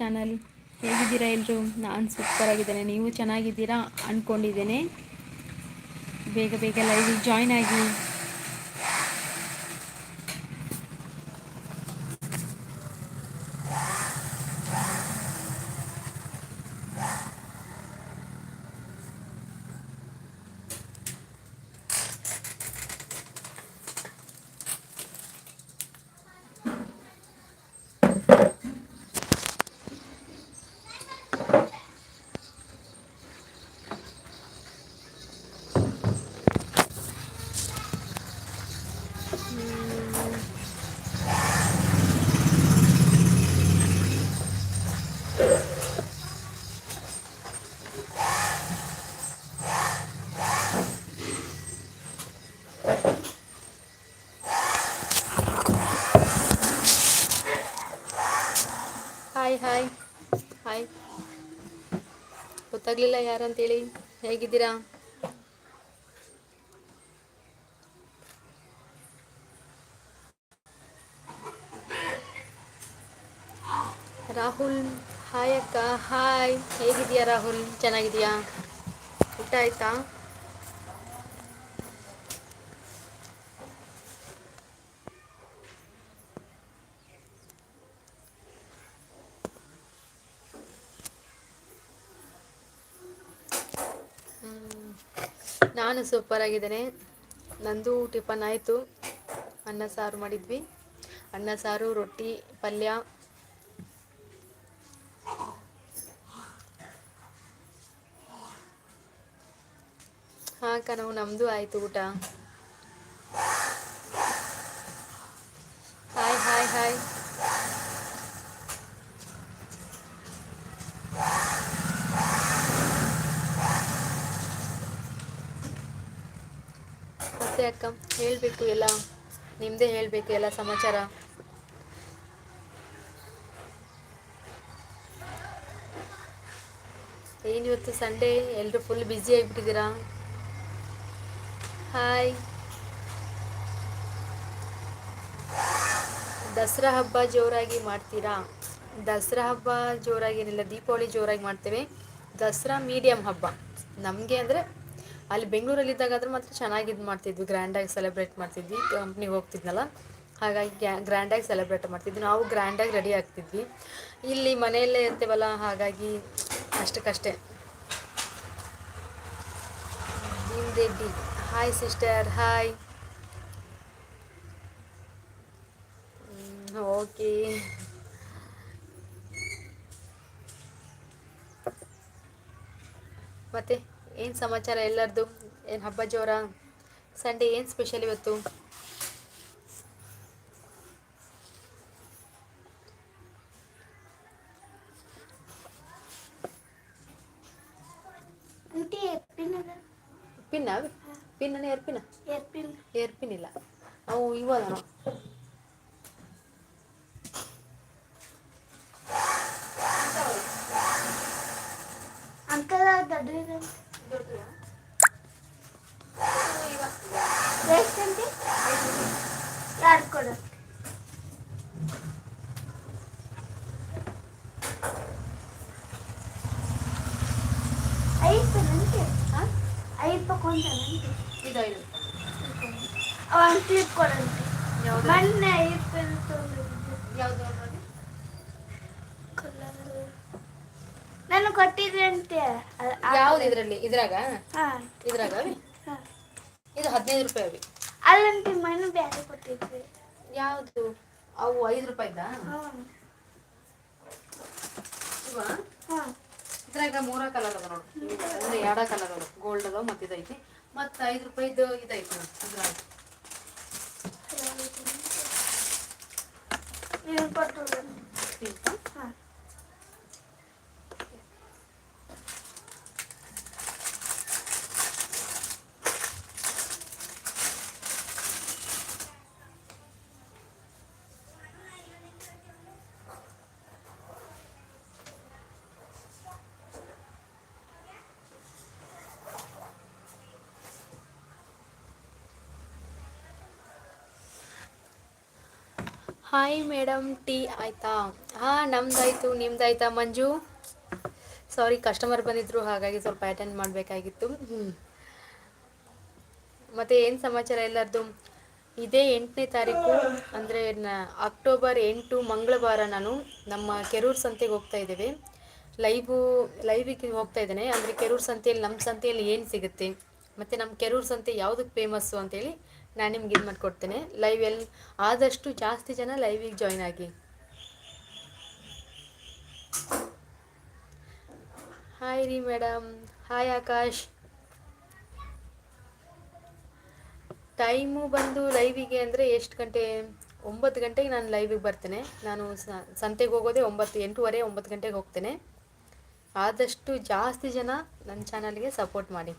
Channel ಹೇಗಿದ್ದೀರಾ ಎಲ್ಲರೂ ನಾನು ಸೂಪರ್ ಆಗಿದ್ದೇನೆ. ನೀವು ಚೆನ್ನಾಗಿದ್ದೀರಾ ಅಂದ್ಕೊಂಡಿದ್ದೇನೆ ಬೇಗ ಬೇಗ ಲೈವ್ ಜಾಯ್ನ್ ಆಗಿ. ಹಾಯ್ ಹಾಯ್ ಹಾಯ್ ಗೊತ್ತಾಗ್ಲಿಲ್ಲ ಯಾರಂತೇಳಿ? ಹೇಗಿದ್ದೀರಾ? ರಾಹುಲ್ ಹಾಯ್ ಅಕ್ಕ. ಹಾಯ್ ಹೇಗಿದೆಯಾ ರಾಹುಲ್? ಚೆನ್ನಾಗಿದೆಯಾ ಊಟ ಆಯ್ತಾ? ನಾನು ಸೂಪರ್ ಆಗಿದ್ದೇನೆ. ನಂದು ಟಿಫನ್ ಆಯಿತು. ಅನ್ನ, ಸಾರು ಮಾಡಿದ್ವಿ. ಅನ್ನ, ಸಾರು, ರೊಟ್ಟಿ, ಪಲ್ಯ. ಹಾಂ ಕಣವು ನಮ್ಮದು ಆಯಿತು ಊಟ. ಹಾಯ್ ಹಾಯ್ ಹಾಯ್ ಮತ್ತೆ ಅಕ್ಕ, ಹೇಳಬೇಕು ಎಲ್ಲ ನಿಮ್ಮದೇ ಹೇಳಬೇಕು ಎಲ್ಲ ಸಮಾಚಾರ. ಏನಿವತ್ತು ಸಂಡೇ ಎಲ್ಲರೂ ಫುಲ್ ಬ್ಯುಸಿ ಆಗಿಬಿಟ್ಟಿದ್ದೀರಾ? ಹಾಯ್ ದಸರಾ ಹಬ್ಬ ಜೋರಾಗಿ ಮಾಡ್ತೀರಾ? ದಸರಾ ಹಬ್ಬ ಜೋರಾಗಿ ಏನಿಲ್ಲ, ದೀಪಾವಳಿ ಜೋರಾಗಿ ಮಾಡ್ತೇವೆ. ದಸರಾ ಮೀಡಿಯಂ ಹಬ್ಬ. ನಮಗೆ ಅಂದರೆ ಅಲ್ಲಿ ಬೆಂಗಳೂರಲ್ಲಿದ್ದಾಗ ಆದ್ರೆ ಮಾತ್ರ ಚೆನ್ನಾಗಿ ಇದು ಮಾಡ್ತಿದ್ವಿ ಗ್ರ್ಯಾಂಡಾಗಿ ಸೆಲೆಬ್ರೇಟ್ ಮಾಡ್ತಿದ್ವಿ ಕಂಪ್ನಿಗೆ ಹೋಗ್ತಿದ್ನಲ್ಲ? ಹಾಗಾಗಿ ಗ್ರ್ಯಾಂಡಾಗಿ ಸೆಲೆಬ್ರೇಟ್ ಮಾಡ್ತಿದ್ವಿ. ನಾವು ಗ್ರ್ಯಾಂಡಾಗಿ ರೆಡಿ ಆಗ್ತಿದ್ವಿ. ಇಲ್ಲಿ ಮನೆಯಲ್ಲೇ ಇರ್ತೇವಲ್ಲ, ಹಾಗಾಗಿ ಅಷ್ಟಕ್ಕಷ್ಟೇ. Reddy hi sister hi okay ಮತ್ತೆ? ಏನು ಸಮಾಚಾರ ಎಲ್ಲರದು? ಏನು ಹಬ್ಬ ಜೋರ? ಸಂಡೇ ಏನು ಸ್ಪೆಷಲ್ ಇವತ್ತು? ಆಂಟಿ ಎಪ್ಪಿನ ಪಿನ್ನ ಪಿನ್ನ ಏರ್ ಪಿನ್ನ ಎಪ್ಪಿನ ಏರ್ ಪಿನ್ ಇಲ್ಲ. ಅವು ಇವಾಗ ಅಂಕಲ್ ದೊಡ್ಡ ಎಷ್ಟಂತೆ ಯಾರು ಕೊಡು ಐದು ನಂತೆ ಹಾಂ ಐದು ಕೊಂಡಂತೆ ಇದು ಕ್ಲಿಪ್ ಕೊಡಂತೆ ಮೊನ್ನೆ ಐದು ಪೆನ್ ತೊಗೊಂಡಿದ್ದು ಯಾವುದು ನಾನು ಕೊಟ್ಟಿದ್ದೆ ಅಂತೆ ಯಾವ್ದು ಇದರಲ್ಲಿ ಇದ್ರಾಗ ಇದ್ರಾಗ ಇದು ಹದಿನೈದು ರೂಪಾಯಿ ಅವಿ. ಅಲ್ಲಂತೆ ಮಣ್ಣು ಬೇರೆ ಕೊಟ್ಟಿದ್ವಿ. ಯಾವುದು? ಅವು ಐದು ರೂಪಾಯಿದಾ? ಹ್ಮ್. ಇವ? ಹಾ ಇದ್ರಾಗ ಮೂರ ಕಲರ್ ಅದ ನೋಡಿ. ಅಂದ್ರೆ ಎರಡ ಕಲರ್ ಅದ ಗೋಲ್ಡ್ ಅದ ಮತ್ತೆ ಇದೈತಿ. ಮತ್ತೆ ಐದು ರೂಪಾಯಿದು ಇದೈತಿ ನೋಡಿ ಇದ್ರಾಗ ಪಿಂಕ್ ಹಾಯ್ ಮೇಡಮ್ ಟೀ ಆಯಿತಾ? ಹಾಂ ನಮ್ದಾಯಿತು. ನಿಮ್ದಾಯ್ತಾ, ಮಂಜು? ಸಾರಿ ಕಸ್ಟಮರ್ ಬಂದಿದ್ರು, ಹಾಗಾಗಿ ಸ್ವಲ್ಪ ಅಟೆಂಡ್ ಮಾಡಬೇಕಾಗಿತ್ತು. ಮತ್ತು ಏನು ಸಮಾಚಾರ ಎಲ್ಲರದು? ಇದೇ ಎಂಟನೇ ತಾರೀಕು, ಅಂದರೆ ಅಕ್ಟೋಬರ್ ಎಂಟು ಮಂಗಳವಾರ ನಾನು ನಮ್ಮ ಕೆರೂರು ಸಂತೆಗೆ ಹೋಗ್ತಾ ಇದ್ದೇವೆ. ಲೈವು ಲೈವಿಗೆ ಹೋಗ್ತಾ ಇದ್ದೇನೆ. ಅಂದರೆ ಕೆರೂರು ಸಂತೆಯಲ್ಲಿ ನಮ್ಮ ಸಂತೆಯಲ್ಲಿ ಏನು ಸಿಗುತ್ತೆ? ಮತ್ತು ನಮ್ಮ ಕೆರೂರು ಸಂತೆ ಯಾವುದಕ್ಕೆ ಫೇಮಸ್ಸು ಅಂತೇಳಿ ನಾನು ನಿಮ್ಗೆ ಇದು ಮಾಡಿಕೊಡ್ತೇನೆ. ಲೈವ್ ಎಲ್ಲಿ ಆದಷ್ಟು ಜಾಸ್ತಿ ಜನ ಲೈವಿಗೆ ಜಾಯ್ನ್ ಆಗಿ. ಹಾಯ್ ರೀ ಮೇಡಮ್ ಹಾಯ್ ಆಕಾಶ್. ಟೈಮು ಬಂದು ಲೈವಿಗೆ ಅಂದರೆ ಎಷ್ಟು ಗಂಟೆ? ಒಂಬತ್ತು ಗಂಟೆಗೆ ನಾನು ಲೈವಿಗೆ ಬರ್ತೇನೆ. ನಾನು ಸಂತೆಗೆ ಹೋಗೋದೇ ಒಂಬತ್ತು, ಎಂಟೂವರೆ, ಒಂಬತ್ತು ಗಂಟೆಗೆ ಹೋಗ್ತೇನೆ. ಆದಷ್ಟು ಜಾಸ್ತಿ ಜನ ನನ್ನ ಚಾನಲ್ಗೆ ಸಪೋರ್ಟ್ ಮಾಡಿ.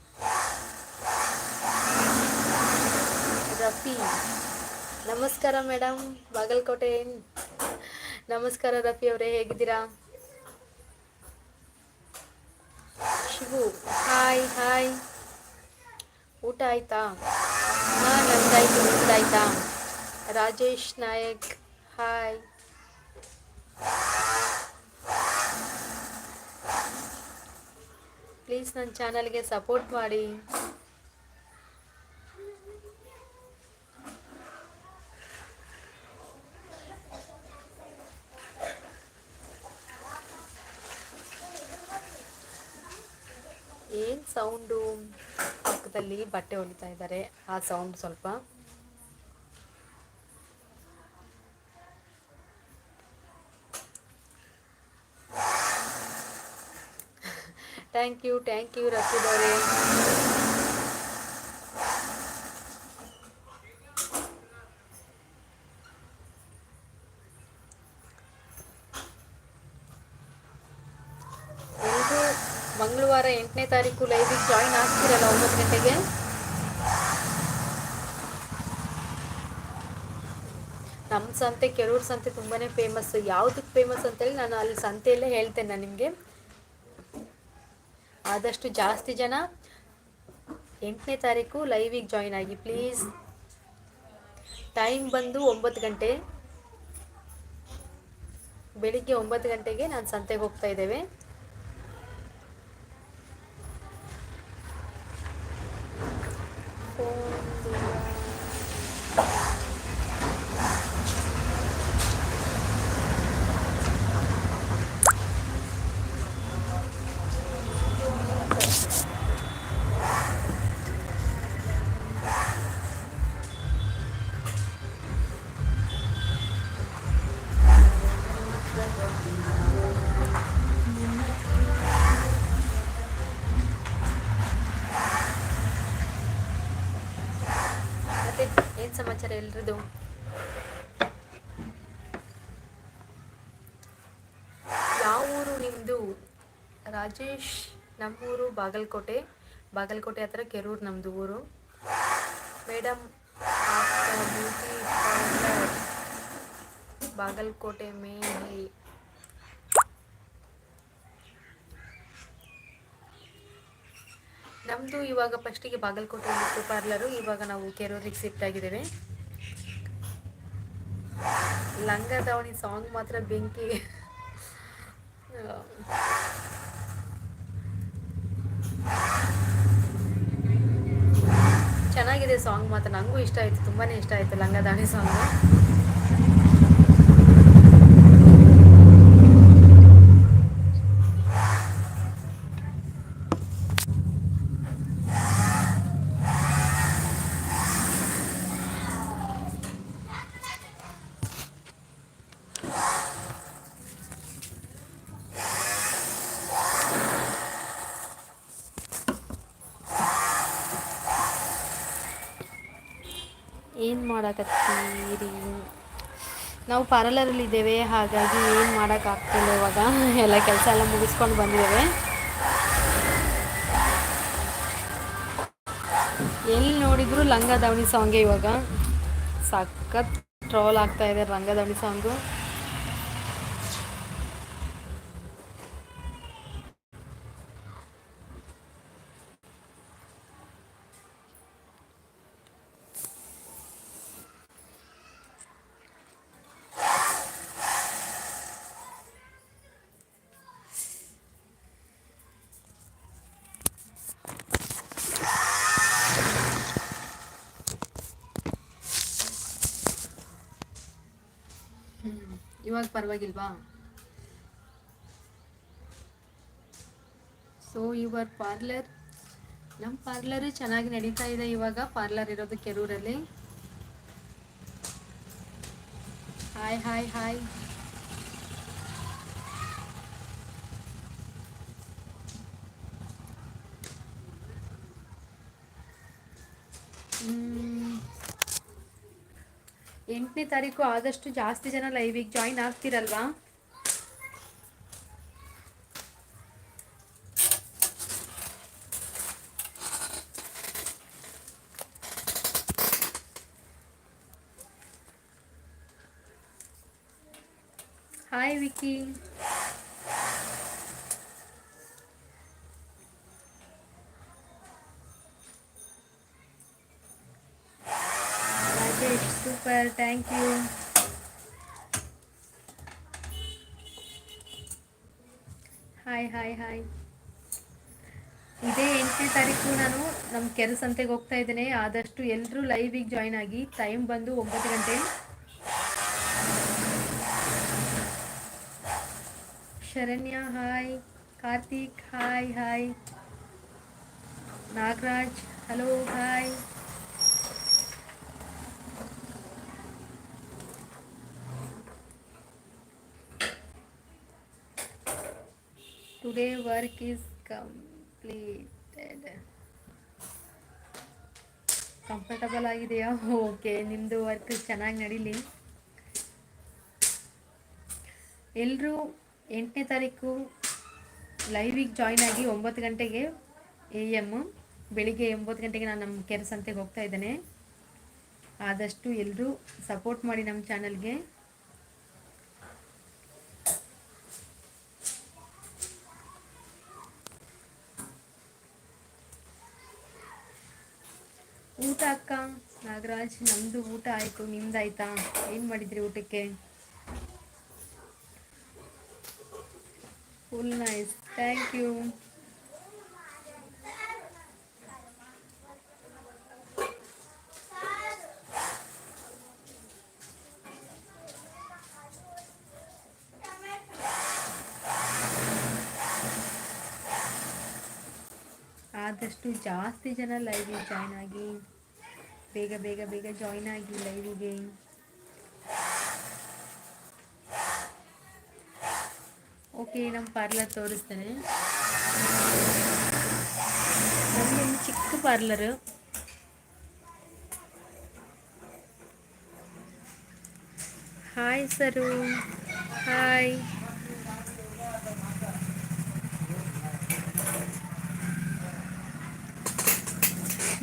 ರಫಿ. ನಮಸ್ಕಾರ ಮೇಡಮ್ ಬಾಗಲಕೋಟೆ. ನಮಸ್ಕಾರ ರಫಿ ಅವರೇ, ಹೇಗಿದ್ದೀರಾ? ಶಿವು. Hi hi. ಊಟ ಆಯ್ತಾ? ಹಾಂ, ನಂದಾಯ್ತು ನಿಮ್ದಾಯ್ತಾ ರಾಜೇಶ್ ನಾಯಕ್, ಹಾಯ್. ಪ್ಲೀಸ್ ನನ್ನ ಚಾನಲ್ಗೆ ಸಪೋರ್ಟ್ ಮಾಡಿ. ಏನು ಸೌಂಡು ಪಕ್ಕದಲ್ಲಿ ಬಟ್ಟೆ ಹೊಲಿತಾ ಇದ್ದಾರೆ ಆ ಸೌಂಡ್ ಸ್ವಲ್ಪ. Thank you thank you Rafeed ಅವರೇ ಎಲ್ರೂ ಮಂಗಳವಾರ ಎಂಟನೇ ತಾರೀಕು ಲೈವಿಗೆ ಜಾಯಿನ್ ಆಗ್ತೀರಲ್ಲ ಒಂಬತ್ತು ಗಂಟೆಗೆ? ನಮ್ಮ ಸಂತೆ ಕೆರೂರು ಸಂತೆ ತುಂಬಾ ಫೇಮಸ್ ಯಾವುದಕ್ಕೆ ಫೇಮಸ್ ಅಂತೇಳಿ ನಾನು ಅಲ್ಲಿ ಸಂತೆಯಲ್ಲೇ ಹೇಳ್ತೇನೆ ನಾನು ನಿಮಗೆ. ಆದಷ್ಟು ಜಾಸ್ತಿ ಜನ ಎಂಟನೇ ತಾರೀಕು ಲೈವಿಗೆ ಜಾಯಿನ್ ಆಗಿ ಪ್ಲೀಸ್ ಟೈಮ್ ಬಂದು ಒಂಬತ್ತು ಗಂಟೆ. ಬೆಳಿಗ್ಗೆ ಒಂಬತ್ತು ಗಂಟೆಗೆ ನಾನು ಸಂತೆಗೆ ಹೋಗ್ತಾ ಇದ್ದೇವೆ. ಮತ್ತೆ ಎಲ್ರದ್ದು ಯಾವ ಊರು ನಿಮ್ಮದು ರಾಜೇಶ್, ನಮ್ಮೂರು ಬಾಗಲಕೋಟೆ. ಬಾಗಲಕೋಟೆ ಹತ್ರ ಕೆರೂರು ನಮ್ಮದು ಊರು. ಮೇಡಮ್ ಬ್ಯೂಟಿ ಬಾಗಲಕೋಟೆ ಮೇ ನಮ್ಮದು ಇವಾಗ ಫಸ್ಟಿಗೆ ಬಾಗಲಕೋಟೆ ಬ್ಯೂಟಿ ಪಾರ್ಲರು. ಇವಾಗ ನಾವು ಕೆರೂರಿಗೆ ಶಿಫ್ಟ್ ಆಗಿದ್ದೇವೆ. ಲಂಗ ದಾವಣಿ ಸಾಂಗ್ ಮಾತ್ರ ಬೆಂಕಿ. ಚೆನ್ನಾಗಿದೆ ಸಾಂಗ್ ಮಾತ್ರ. ನನಗೂ ಇಷ್ಟ ಆಯಿತು. ತುಂಬಾ ಇಷ್ಟ ಆಯಿತು ಲಂಗ ದಾವಣಿ ಸಾಂಗು ಏನು ಮಾಡಕತ್ತೀರಿ? ನಾವು ಪಾರ್ಲರಲ್ಲಿ ಇದ್ದೇವೆ, ಹಾಗಾಗಿ ಏನು ಮಾಡೋಕ್ಕಾಗ್ತಿಲ್ಲ ಇವಾಗ. ಎಲ್ಲ ಕೆಲಸ ಎಲ್ಲ ಮುಗಿಸ್ಕೊಂಡು ಬಂದಿದ್ದೇವೆ. ಎಲ್ಲಿ ನೋಡಿದ್ರು ಲಂಗ ದಾವಣಿ ಸಾಂಗೇ ಇವಾಗ. ಸಖತ್ ಟ್ರೋಲ್ ಆಗ್ತಾ ಇದೆ ಲಂಗ ದಾವಣಿ ಸಾಂಗು ಇವಾಗ ಪರವಾಗಿಲ್ವಾ? ಸೊ ಯುವರ್ ಪಾರ್ಲರ್ ನಮ್ಮ ಪಾರ್ಲರ್ ಚೆನ್ನಾಗಿ ನಡೀತಾ ಇದೆ ಇವಾಗ. ಪಾರ್ಲರ್ ಇರೋದು ಕೆರೂರಲ್ಲಿ. ಹಾಯ್ ಹಾಯ್ ಹಾಯ್ ಎಂಟನೇ ತಾರೀಕು ಆದಷ್ಟು ಜಾಸ್ತಿ ಜನ ಲೈವಿಗೆ join ಆಗ್ತಿರಲ್ವಾ hi Vicky Rajesh super thank you hi hi hi ಇದೇ ಎಂಟನೇ ತಾರೀಕು ನಾನು ನಮ್ಮ ಕೆರೆ ಸಂತೆಗೆ ಹೋಗ್ತಾ ಇದ್ದೇನೆ. ಆದಷ್ಟು ಎಲ್ಲರೂ ಲೈವಿಗೆ ಜಾಯ್ನ್ ಆಗಿ ಟೈಮ್ ಬಂದು ಒಂಬತ್ತು ಗಂಟೆ. Sharanya hi Karthik hi hi Nagaraj hello hi today work is completed comfortable ಆಗಿದೆಯಾ? ಓಕೆ ನಿಮ್ಮದು ವರ್ಕ್ ಚೆನ್ನಾಗಿ ನಡೀಲಿ. ಎಲ್ಲರೂ ಎಂಟನೇ ತಾರೀಕು ಲೈವಿಗೆ ಜಾಯ್ನ್ ಆಗಿ ಒಂಬತ್ತು ಗಂಟೆಗೆ ಎ ಎಂ ಬೆಳಿಗ್ಗೆ ಒಂಬತ್ತು ಗಂಟೆಗೆ ನಾನು ನಮ್ಮ ಕೆರೆ ಸಂತೆಗೆ ಹೋಗ್ತಾ ಇದ್ದೇನೆ. ಆದಷ್ಟು ಎಲ್ಲರೂ ಸಪೋರ್ಟ್ ಮಾಡಿ ನಮ್ಮ ಚಾನಲ್ಗೆ ಊಟ ಅಕ್ಕ? ನಾಗರಾಜ್ ನಮ್ಮದು ಊಟ ಆಯಿತು. ನಿಮ್ದಾಯ್ತಾ ಏನು ಮಾಡಿದ್ರಿ ಊಟಕ್ಕೆ? ಫುಲ್ ನೈಸ್ ಥ್ಯಾಂಕ್ ಯು ಆದಷ್ಟು ಜಾಸ್ತಿ ಜನ ಲೈವಿಗೆ ಜಾಯ್ನ್ ಆಗಿ. ಬೇಗ ಬೇಗ ಬೇಗ ಜಾಯ್ನ್ ಆಗಿ ಲೈವಿಗೆ ಓಕೆ ನಮ್ಮ ಪಾರ್ಲರ್ ತೋರಿಸ್ತೇನೆ. ನಮ್ಮದೊಂದು ಚಿಕ್ಕ parlour hi sir hi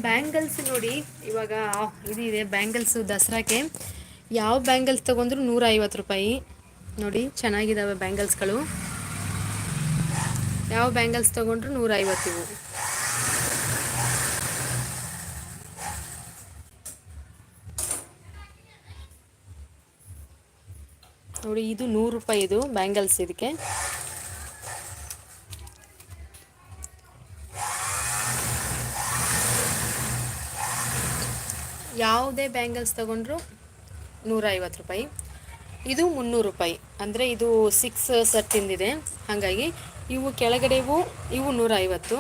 bangles ನೋಡಿ, ಇವಾಗ ಇದಿದೆ ಇದೆ ಬ್ಯಾಂಗಲ್ಸು ದಸರಾಕ್ಕೆ. ಯಾವ ಬ್ಯಾಂಗಲ್ಸ್ ತೊಗೊಂಡ್ರು ನೂರ ರೂಪಾಯಿ. ನೋಡಿ ಚೆನ್ನಾಗಿದ್ದಾವೆ ಬ್ಯಾಂಗಲ್ಸ್ಗಳು ಯಾವ ಬ್ಯಾಂಗಲ್ಸ್ ತೊಗೊಂಡ್ರು ನೂರ ಐವತ್ತು ಇವು. ನೋಡಿ, ಇದು ನೂರು ರೂಪಾಯಿ ಇದು ಬ್ಯಾಂಗಲ್ಸ್ ಇದಕ್ಕೆ. ಯಾವುದೇ ಬ್ಯಾಂಗಲ್ಸ್ ತಗೊಂಡ್ರು ನೂರ ಐವತ್ತು ರೂಪಾಯಿ. ಇದು ಮುನ್ನೂರು ರೂಪಾಯಿ. ಅಂದರೆ ಇದು ಸಿಕ್ಸ್ ಸೆಟ್ಟಿಂದಿದೆ ಹಾಗಾಗಿ ಇವು ಕೆಳಗಡೆವು, ಇವು ನೂರ ಐವತ್ತು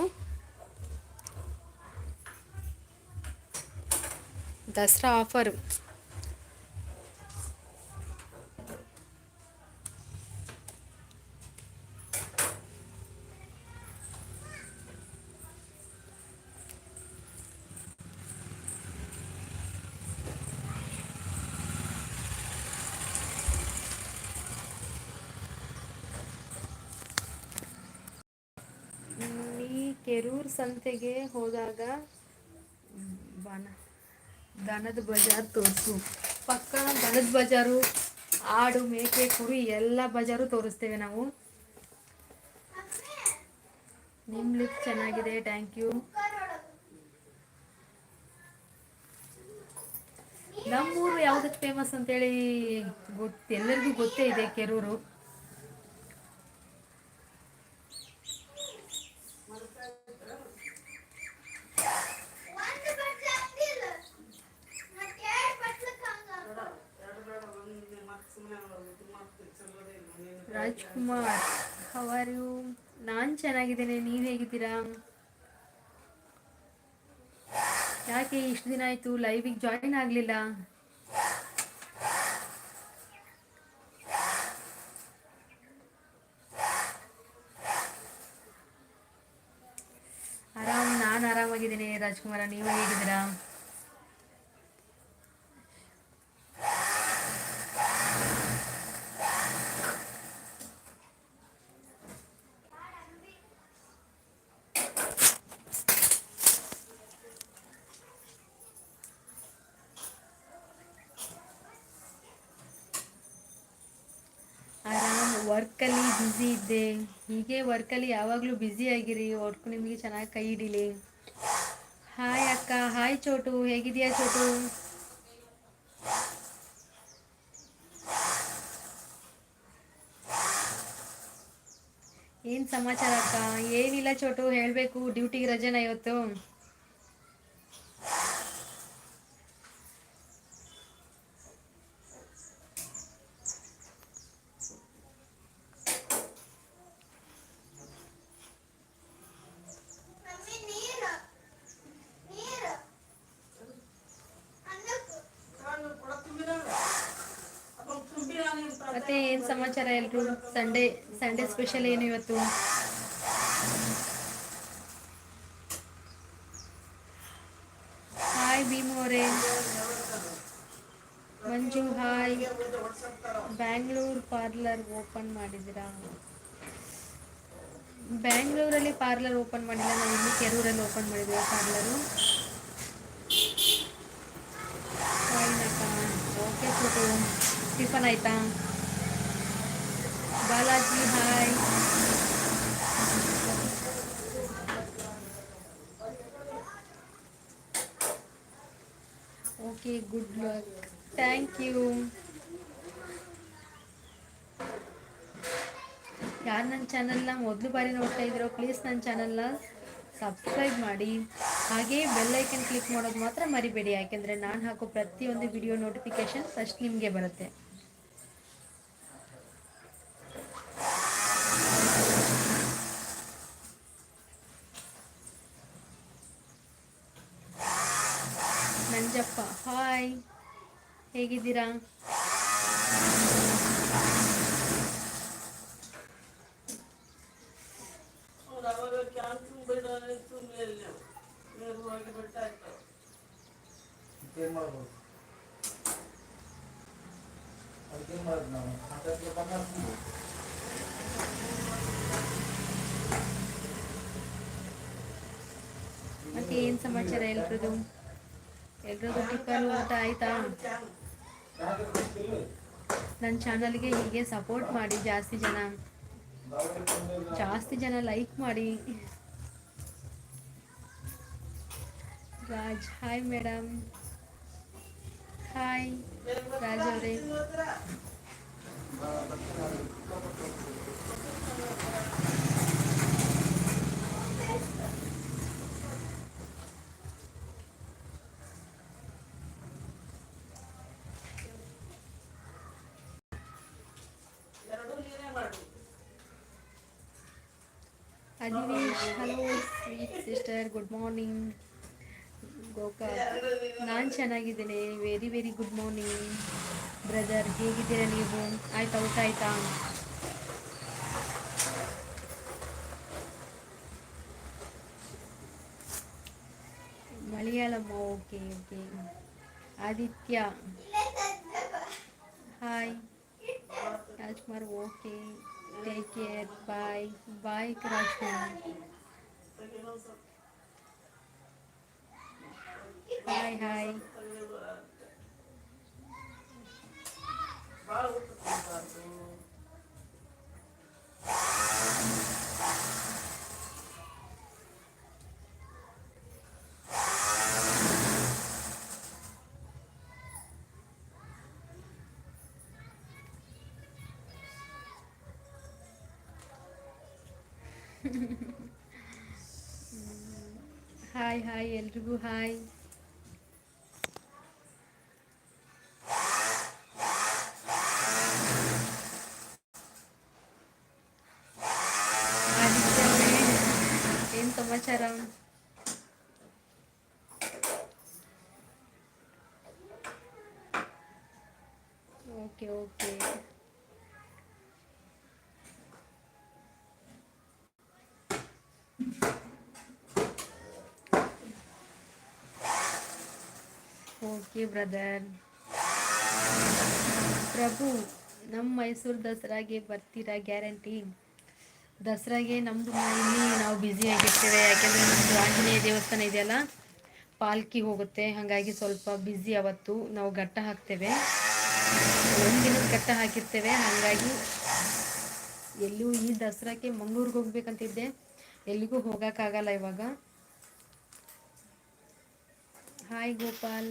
ದಸರಾ ಆಫರ್ ಈ ಕೆರೂರು ಸಂತೆಗೆ ಹೋದಾಗ ಬನ ದನದ ಬಜಾರ್ ತೋರಿಸು. ಪಕ್ಕ ದನದ ಬಜಾರು, ಆಡು, ಮೇಕೆ, ಕುರಿ ಎಲ್ಲ ಬಜಾರು ತೋರಿಸ್ತೇವೆ ನಾವು. ನಿಮ್ಮ ಲಿಪ್ ಚೆನ್ನಾಗಿದೆ ಥ್ಯಾಂಕ್ ಯು ನಮ್ಮೂರು ಯಾವುದಕ್ಕೆ ಫೇಮಸ್ ಅಂತೇಳಿ ಗೊತ್ತು, ಎಲ್ಲರಿಗೂ ಗೊತ್ತೇ ಇದೆ ಕೆರೂರು ಒಂದು ಬಟ್ಲು ಹಾಕ್ತಿಲ್ಲ. ಮತ್ತೆ ಎರಡು ಬಟ್ಲಕ್ಕೆ ಹಂಗ. ರಾಜ್ಕುಮಾರ್ ಅವರು ನಾನು ಚೆನ್ನಾಗಿದ್ದೇನೆ, ನೀವು ಹೇಗಿದ್ದೀರಾ? ಯಾಕೆ ಇಷ್ಟು ದಿನ ಆಯಿತು ಲೈವಿಗೆ ಜಾಯಿನ್ ಆಗಲಿಲ್ಲ? ಆರಾಮ್, ನಾನು ಆರಾಮಾಗಿದ್ದೀನಿ ರಾಜ್ಕುಮಾರ, ನೀವು ಹೇಗಿದ್ದೀರಾ ಆರಾಮ್ ವರ್ಕಲ್ಲಿ ಬ್ಯುಸಿ ಇದ್ದೆ. ಹೀಗೆ ವರ್ಕಲ್ಲಿ ಯಾವಾಗಲೂ ಬ್ಯುಸಿ ಆಗಿರಿ. ವರ್ಕ್ ನಿಮಗೆ ಚೆನ್ನಾಗಿ ಕೈ ಹಿಡೀಲಿ. ಹಾಯ್ ಅಕ್ಕ. ಹಾಯ್ ಚೋಟು. ಹೇಗಿದೆಯಾ ಚೋಟು? ಏನು ಸಮಾಚಾರ ಅಕ್ಕ? ಏನಿಲ್ಲ ಚೋಟು. ಹೇಳಬೇಕು. ಡ್ಯೂಟಿಗೆ ರಜೆನ ಇವತ್ತು ಮಮ್ಮಿ ನೀರು ನೀರು ಅನ್ನಕ್ಕೆ ಮತ್ತೆ ಏನು ಸಂಡೇ ಸಂಡೇ ಸ್ಪೆಷಲ್ ಏನು ಇವತ್ತು? ಹಾಯ್ ಭೀಮು ಅವರೇ. Manju hi Bangalore parlour open ಮಾಡಿದ್ದೀರಾ? ಬ್ಯಾಂಗ್ಳೂರಲ್ಲಿ ಪಾರ್ಲರ್ ಓಪನ್ ಮಾಡಿಲ್ಲ. ನಾವು ಇಲ್ಲಿ ಕೆರೂರಲ್ಲಿ ಓಪನ್ ಮಾಡಿದ್ದೀವಿ ಪಾರ್ಲರು ಓಕೆ ಟಿಫನ್ ಆಯ್ತಾ? Balaji, hi. Okay good luck thank you ಯಾರು ನನ್ನ ಚಾನಲ್ನ ಮೊದಲು ಬಾರಿ ನೋಡ್ತಾ ಇದ್ದೀರೋ ಪ್ಲೀಸ್ ನನ್ನ ಚಾನಲ್ನ ಸಬ್ಸ್ಕ್ರೈಬ್ ಮಾಡಿ. ಹಾಗೆ ಬೆಲ್ಲೈಕನ್ ಕ್ಲಿಕ್ ಮಾಡೋದು ಮಾತ್ರ ಮರಿಬೇಡಿ, ಯಾಕೆಂದರೆ ನಾನು ಹಾಕೋ ಪ್ರತಿಯೊಂದು ವಿಡಿಯೋ ನೋಟಿಫಿಕೇಷನ್ ಫಸ್ಟ್ ನಿಮಗೆ ಬರುತ್ತೆ ನಂಜಪ್ಪ ಹಾಯ್ ಹೇಗಿದ್ದೀರಾ ಏನ್ ಮಾಡ್ಬೋದು ಅದಕ್ಕೇನ್ ಮಾಡೋದು ನಾವು ಮಾತಾಡ್ಲಿಕ್ಕೆ ಹಾಯ್. ಹೇಗಿದ್ದೀರಾ? ಮತ್ತೆ ಏನು ಸಮಾಚಾರ ಎಲ್ರದು ಟಿಫನ್ ಊಟ ಆಯ್ತಾ ಯಾಕೆ ಗೊತ್ತಿಲ್ಲ? ನನ್ನ ಚಾನಲ್ಗೆ ಹೀಗೆ ಸಪೋರ್ಟ್ ಮಾಡಿ ಜಾಸ್ತಿ ಜನ ದಾವಣಗೆರೆ ಬಂದಿಲ್ಲ. ಜಾಸ್ತಿ ಜನ ಲೈಕ್ ಮಾಡಿ Raj hi madam hi Raj ಅವರೇ Anivesh hello sweet sister good morning Gokak ನಾನು ಚೆನ್ನಾಗಿದ್ದೇನೆ very very good morning brother ಹೇಗಿದ್ದೀರಾ ನೀವು? ಆಯ್ತಾ, ಊಟ ಆಯ್ತಾ? ಮಲಯಾಳಮ್ಮ okay okay Aditya. Hi Rajkumar okay take care bye bye Rajkumar hi hi hi hi ಎಲ್ರಿಗೂ hi ಸಮಾಚಾರ okay okay okay brother. Prabhu, ನಮ್ಮ ಮೈಸೂರು ದಸರಾಗೆ ಬರ್ತೀರಾ ಗ್ಯಾರಂಟಿ? ದಸರಾಗೆ ನಮ್ಮದು ಇಲ್ಲಿ ನಾವು ಬ್ಯುಸಿ ಆಗಿರ್ತೇವೆ. ಯಾಕೆಂದರೆ ನಮ್ಮದು ಆಂಜನೇಯ ದೇವಸ್ಥಾನ ಇದೆಯಲ್ಲ, ಪಾಲ್ಕಿ ಹೋಗುತ್ತೆ. ಹಾಗಾಗಿ ಸ್ವಲ್ಪ ಬ್ಯುಸಿ ಅವತ್ತು. ನಾವು ಘಟ್ಟ ಹಾಕ್ತೇವೆ. ಒಂದು ದಿನದ ಘಟ್ಟ ಹಾಕಿರ್ತೇವೆ. ಹಾಗಾಗಿ ಎಲ್ಲೂ ಈ ದಸರಾಕ್ಕೆ ಮಂಗ್ಳೂರಿಗೆ ಹೋಗ್ಬೇಕಂತಿದ್ದೆ ಎಲ್ಲಿಗೂ ಹೋಗೋಕ್ಕಾಗಲ್ಲ ಇವಾಗ. ಹಾಯ್ ಗೋಪಾಲ್.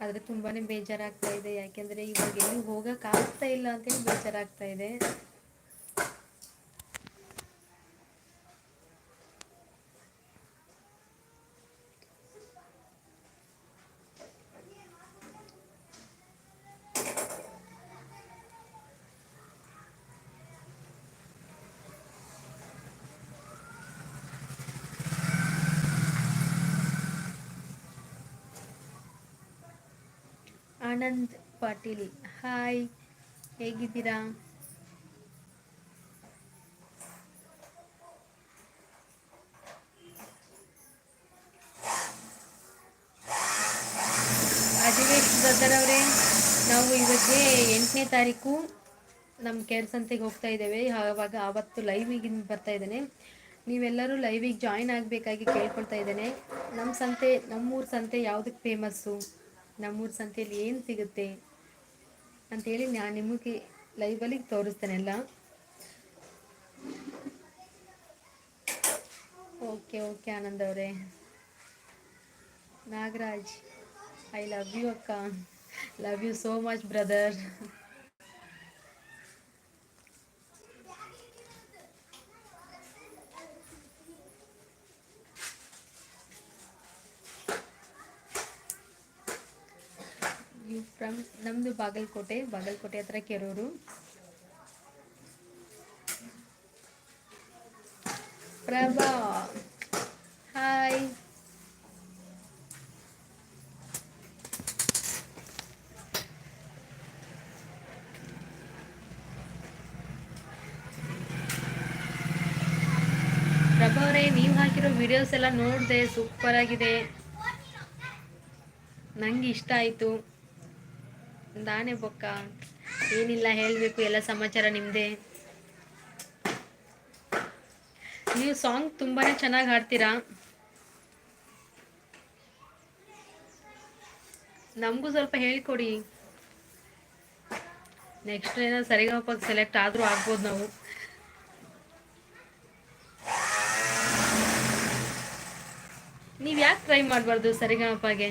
ಆದರೆ ತುಂಬಾ ಬೇಜಾರಾಗ್ತಾ ಇದೆ. ಯಾಕೆಂದರೆ ಇವಾಗ ಎಲ್ಲಿ ಆಗ್ತಾ ಇಲ್ಲ ಅಂತೇಳಿ ಬೇಜಾರಾಗ್ತಾ ಇದೆ. ಆನಂದ್ ಪಾಟೀಲ್. ಹಾಯ್, ಹೇಗಿದ್ದೀರಾ? ಅಧಿವೇಶ್ ಬ್ರದರ್ ನಾವು ಇವತ್ತಿಗೆ ಎಂಟನೇ ತಾರೀಕು ನಮ್ಮ ಕೇರ್ ಸಂತೆಗೆ ಹೋಗ್ತಾ ಇದ್ದೇವೆ. ಆವಾಗ ಆವತ್ತು ಲೈವಿಗೆ ಬರ್ತಾ ಇದ್ದೇನೆ. ನೀವೆಲ್ಲರೂ ಲೈವಿಗೆ ಜಾಯಿನ್ ಆಗಬೇಕಾಗಿ ಕೇಳ್ಕೊಳ್ತಾ ಇದ್ದೇನೆ. ನಮ್ಮ ಸಂತೆ, ನಮ್ಮೂರ ಸಂತೆ ಯಾವುದಕ್ಕೆ ಫೇಮಸ್ಸು ನಮ್ಮೂರ ಸಂತೆಯಲ್ಲಿ ಏನು ಸಿಗುತ್ತೆ? ಅಂತೇಳಿ ನಾನು ನಿಮಗೆ ಲೈವಲ್ಲಿ ತೋರಿಸ್ತೇನೆ ಎಲ್ಲ ಓಕೆ ಓಕೆ ಆನಂದ್ ಅವರೇ. ನಾಗರಾಜ್ ಐ ಲವ್ ಯು ಅಕ್ಕ. Love you so much brother from ನಮ್ಮದು ಬಾಗಲಕೋಟೆ ಬಾಗಲಕೋಟೆ ಹತ್ರ ಕೆರೂರು. ಪ್ರಭಾ ಹಾಯ್ ಪ್ರಭಾ ಅವರೇ, ನೀವು ಹಾಕಿರೋ ವಿಡಿಯೋಸ್ ಎಲ್ಲ ನೋಡಿದೆ ಸೂಪರ್ ಆಗಿದೆ. ನಂಗೆ ಇಷ್ಟ ಆಯಿತು. ನಾನೇ ಬೊಕ್ಕ. ಏನಿಲ್ಲ, ಹೇಳಬೇಕು, ಎಲ್ಲ ಸಮಾಚಾರ ನಿಮ್ಮದೇ ನೀವು ಸಾಂಗ್ ತುಂಬಾ ಚೆನ್ನಾಗಿ ಹಾಡ್ತೀರಾ? ನಮಗೂ ಸ್ವಲ್ಪ ಹೇಳಿಕೊಡಿ. ನೆಕ್ಸ್ಟ್ ಏನೋ ಸರಿಗಮಪಕ್ಕೆ ಸೆಲೆಕ್ಟ್ ಆದರೂ ಆಗ್ಬೋದು ನಾವು. ನೀವು ಯಾಕೆ ಟ್ರೈ ಮಾಡಬಾರ್ದು ಸರಿಗಮಪಗೆ?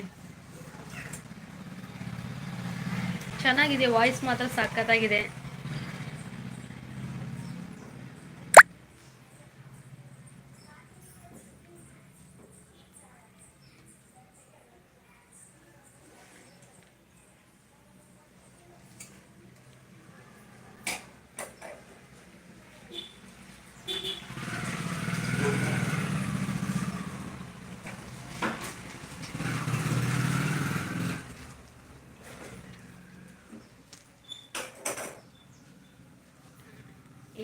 ಚೆನ್ನಾಗಿದೆ ವಾಯ್ಸ್ ಮಾತ್ರ ಸಖತ್ತಾಗಿದೆ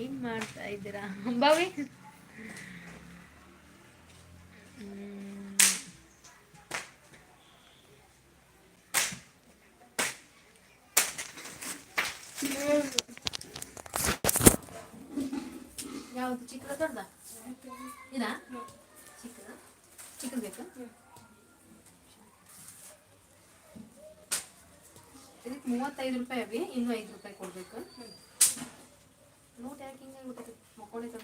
ಏನ್ ಮಾಡ್ತಾ ಇದ್ದೀರಾ? ಬಾವಿ? ಯಾವುದು? ಚಿಕ್ಕದ ದೊಡ್ಡದ? ಇದಾ? ಚಿಕ್ಕದ? ಚಿಕ್ಕದ ಬೇಕಾ? ಇದಕ್ಕೆ ಮೂವತ್ತೈದು ರೂಪಾಯಿ ಅವಿ ಇನ್ನೂ ಐದು ರೂಪಾಯಿ ಕೊಡ್ಬೇಕು. ನೋಟ್ ಯಾಕೆ ಹಿಂಗೆ 折れた。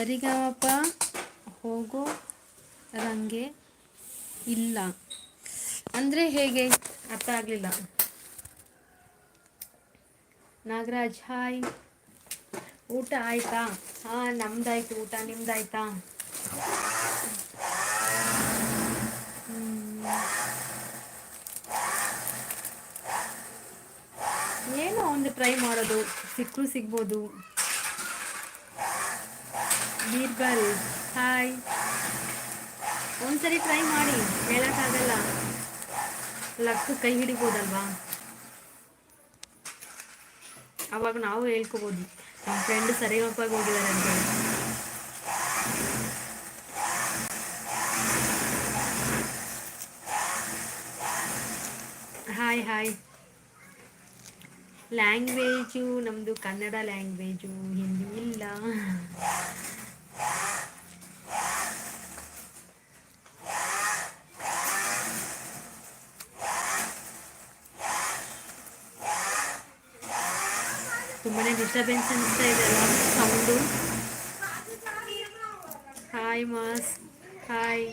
ಸರಿಗಮಪ ಹೋಗೋ ರಂಗೆ ಇಲ್ಲ. ಅಂದರೆ ಹೇಗೆ? ಅರ್ಥ ಆಗಲಿಲ್ಲ. ನಾಗರಾಜ್, ಹಾಯ್. ಊಟ ಆಯ್ತಾ? ಹಾಂ, ನಮ್ದಾಯ್ತು ಊಟ, ನಿಮ್ದಾಯ್ತಾ. ಏನೋ ಒಂದು ಟ್ರೈ ಮಾಡೋದು. ಸಿಕ್ಕರು ಸಿಗ್ಬೋದು. ಬೀರ್ಬಲ್. ಹಾಯ್ ಒಂದ್ಸರಿ ಟ್ರೈ ಮಾಡಿ. ಹೇಳೋಕ್ಕಾಗಲ್ಲ. ಲಕ್ ಕೈ ಹಿಡಿಬೋದಲ್ವಾ? ಅವಾಗ ನಾವು ಹೇಳ್ಕೊಬೋದು. ನಮ್ಮ ಫ್ರೆಂಡ್ ಸರಿಗಪ್ಪಾಗಿ ಹೋಗಿದ್ದಾರೆ ಅಂತ. ಹಾಯ್ ಹಾಯ್ ಲ್ಯಾಂಗ್ವೇಜು ನಮ್ಮದು ಕನ್ನಡ ಲ್ಯಾಂಗ್ವೇಜು ಹಿಂದಿ ಇಲ್ಲ. ತುಂಬಾನೇ ಡಿಸ್ಟರ್ಬೆನ್ಸ್ ಅನಿಸ್ತಾ ಇದೆ ಅಲ್ಲ ಸೌಂಡು ಹಾಯ್ ಮಾಸ್. ಹಾಯ್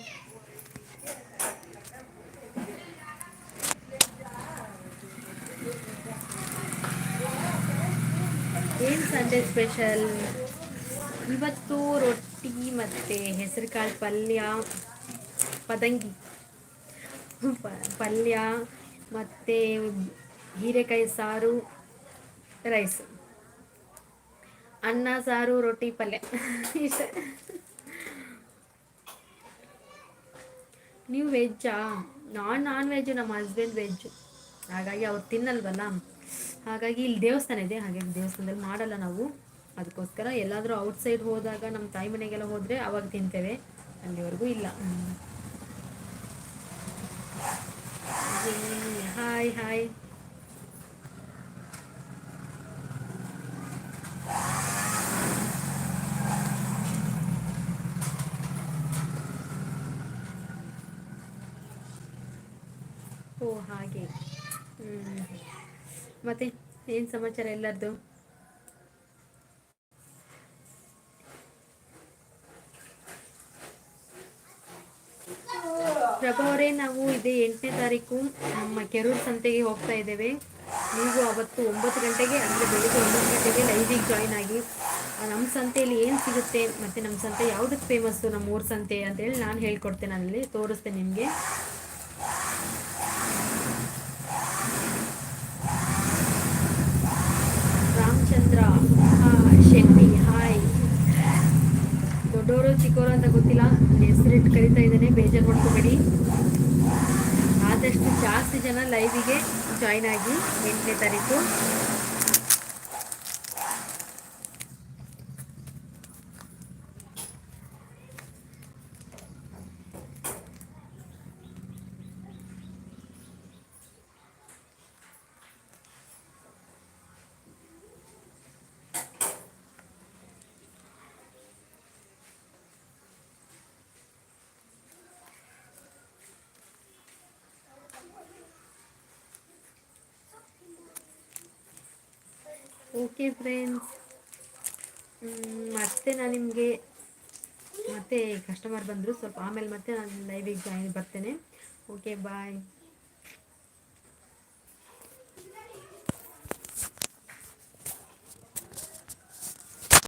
ಏನು ಸಂಡೇ ಸ್ಪೆಷಲ್ ಇವತ್ತು ರೊಟ್ಟಿ ಮತ್ತು ಹೆಸರುಕಾಳು ಪಲ್ಯ, ಪದಂಗಿ. ಪಲ್ಯ ಮತ್ತು ಹೀರೆಕಾಯಿ ಸಾರು ರೈಸ್ ಅನ್ನ, ಸಾರು, ರೊಟ್ಟಿ, ಪಲ್ಯ. ನೀವು ವೆಜ್ಜಾ? ನಾನು ನಾನ್ ವೆಜ್ ನಮ್ಮ ಹಸ್ಬೆಂಡ್ ವೆಜ್ ಹಾಗಾಗಿ ಅವ್ರು ತಿನ್ನಲ್ವಲ್ಲ? ಹಾಗಾಗಿ ಇಲ್ಲಿ ದೇವಸ್ಥಾನ ಇದೆ. ಹಾಗಾಗಿ ದೇವಸ್ಥಾನದಲ್ಲಿ ಮಾಡಲ್ಲ ನಾವು. ಅದಕ್ಕೋಸ್ಕರ ಎಲ್ಲಾದರೂ ಔಟ್ಸೈಡ್ ಹೋದಾಗ ನಮ್ಮ ತಾಯಿ ಮನೆಗೆಲ್ಲ ಹೋದರೆ ಅವಾಗ ತಿಂತೇವೆ. ಅಲ್ಲಿವರೆಗೂ ಇಲ್ಲ. Hi hi. ಮತ್ತೆ ಏನು ಸಮಾಚಾರ ಎಲ್ಲರದು? ಪ್ರಭಾ ಅವರೇ, ನಾವು ಇದೇ ಎಂಟನೇ ತಾರೀಕು ನಮ್ಮ ಕೆರೂರು ಸಂತೆಗೆ ಹೋಗ್ತಾ ಇದ್ದೇವೆ. ನೀವು ಅವತ್ತು ಒಂಬತ್ತು ಗಂಟೆಗೆ ಅಂದರೆ ಬೆಳಿಗ್ಗೆ ಒಂಬತ್ತು ಗಂಟೆಗೆ ಲೈವಿಗೆ ಜಾಯಿನ್ ಆಗಿ ನಮ್ಮ ಸಂತೆಯಲ್ಲಿ ಏನು ಸಿಗುತ್ತೆ, ಮತ್ತು ನಮ್ಮ ಸಂತೆ ಯಾವುದಕ್ಕೆ ಫೇಮಸ್ಸು ನಮ್ಮ ಊರ ಸಂತೆ ಅಂತೇಳಿ ನಾನು ಹೇಳ್ಕೊಡ್ತೇನೆ ಅಲ್ಲಿ ತೋರಿಸ್ತೇನೆ ನಿಮಗೆ ರಾಮಚಂದ್ರ ಹಾ, ಶೆಟ್ಟಿ ಹಾಯ್ ಚಿಕ್ಕವರು ಅಂತ ಗೊತ್ತಿಲ್ಲ. ಹೆಸರಿಟ್ಟು ಕರಿತಾ ಇದ್ದೇನೆ. ಬೇಜಾರು ಮಾಡ್ಕೋಬೇಡಿ ಆದಷ್ಟು ಜಾಸ್ತಿ ಜನ ಲೈವಿಗೆ ಜಾಯ್ನ್ ಆಗಿ ಎಂಟನೇ ತಾರೀಕು. Okay friends. ಮತ್ತೆ ನಾನು ನಿಮಗೆ ಮತ್ತೆ ಕಸ್ಟಮರ್ ಬಂದರು ಸ್ವಲ್ಪ ಆಮೇಲೆ ಮತ್ತೆ ನಾನು ಲೈವಿಗೆ ಜಾಯಿನ್ ಬರ್ತೇನೆ. Okay bye